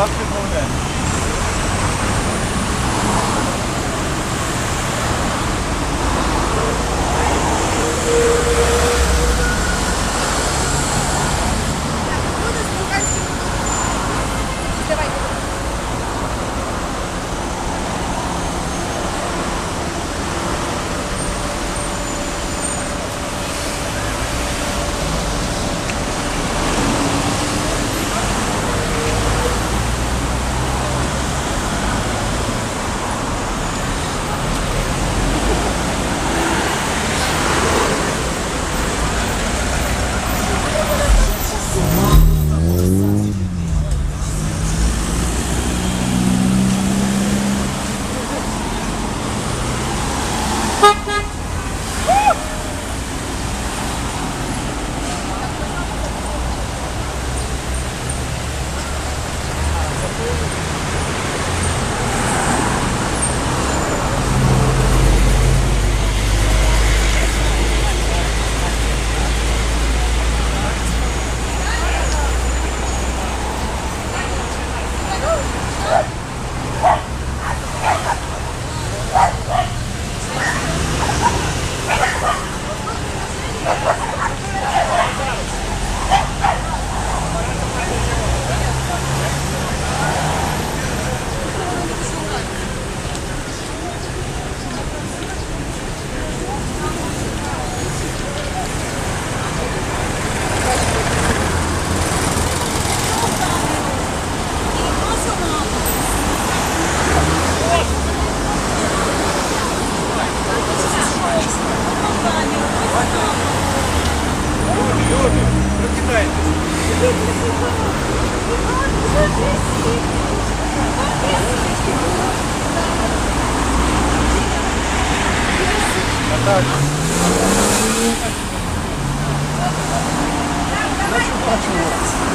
Basketball. Fuck. Прокидайтесь. Наталя. Нашу бачу.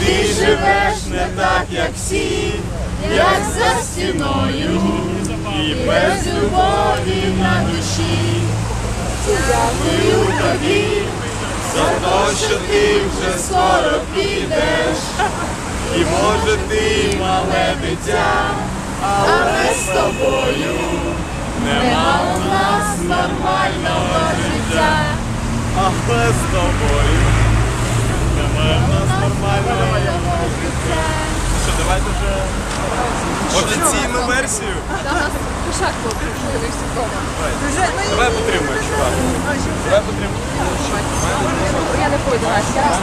Ти живеш не так, як всі, як за стіною, і без любові на душі. Дякую тобі за те, що ти вже скоро підеш, і може ти мале дитя, але з тобою нема у нас нормального життя, але з тобою. Немає нас. Що, давайте вже офіційну версію. Давай потримай, чувак. Давай потримай. Я не пойду, Настя,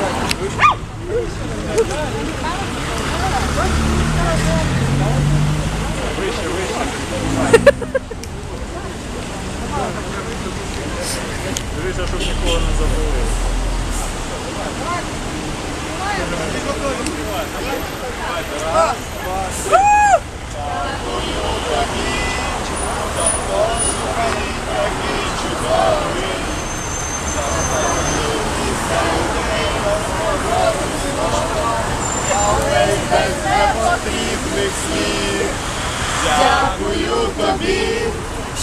Дякую тобі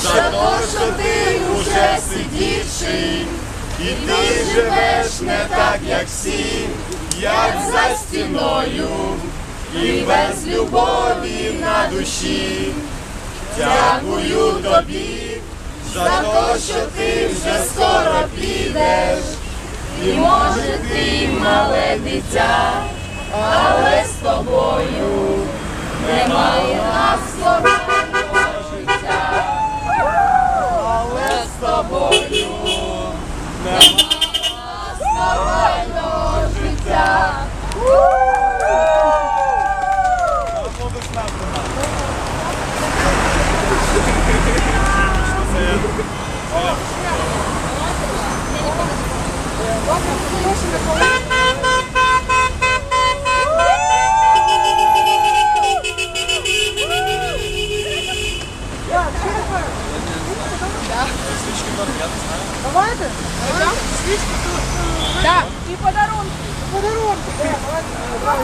за те, що ти уже сидівший, і ти живеш не так, як всі, як за стіною, і без любові на душі. Дякую тобі за те, що ти вже скоро підеш, і може ти мале дитя, але з тобою немає нас нормального Давайте. Так, і подарунки. Подарунки. А,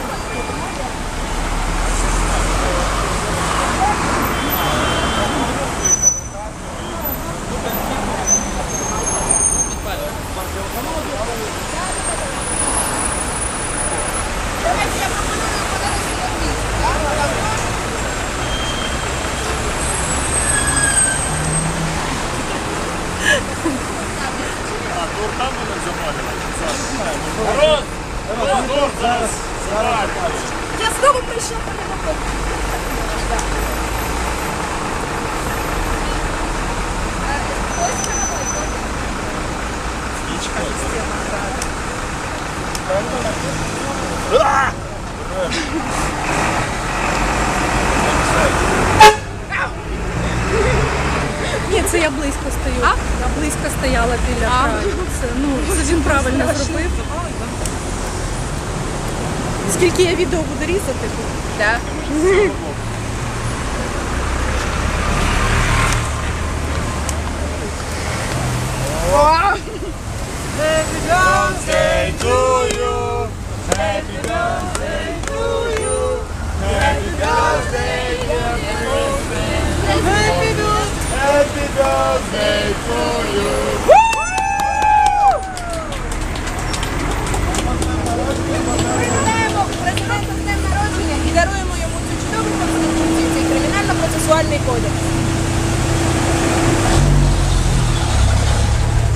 Торт зараз. Зараз. Я знову прийшов. Ні, це я близько стою. Я близько стояла біля. Ну, це він правильно зробив. Скільки я відео буду різати? Так. Birthday to you. Happy birthday to you. Happy birthday, Happy birthday. Happy birthday to you. Привітаємо президента з днем народження і даруємо йому цю чудову конституцію, цей кримінально-процесуальний кодекс.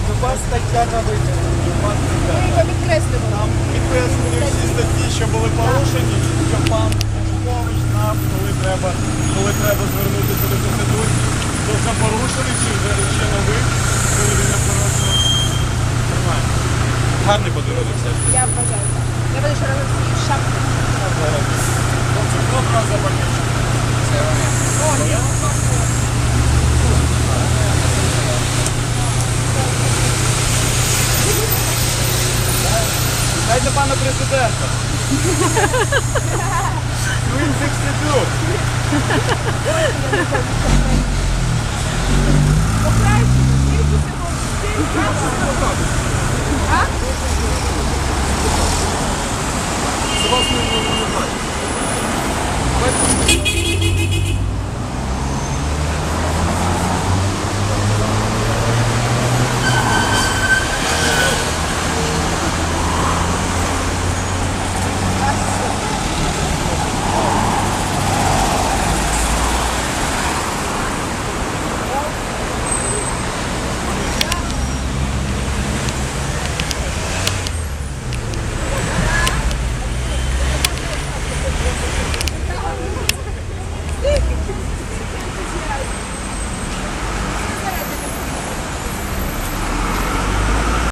Люба стаття на витяг. Люба стаття. Ми його підкреслюємо. Там підкреслені всі статті, що були порушені, що пан Янукович знав, коли треба, коли треба звернутися до Конституції. То вже порушений чи вже ще новий, коли він не. Нормально. Гарний подарунок все ж. Я вважаю так. Я буду ще разом свої шапки. Хлопці, хто брав за пакетик? Дайте пана президента. Він 62. З вас не не Mas...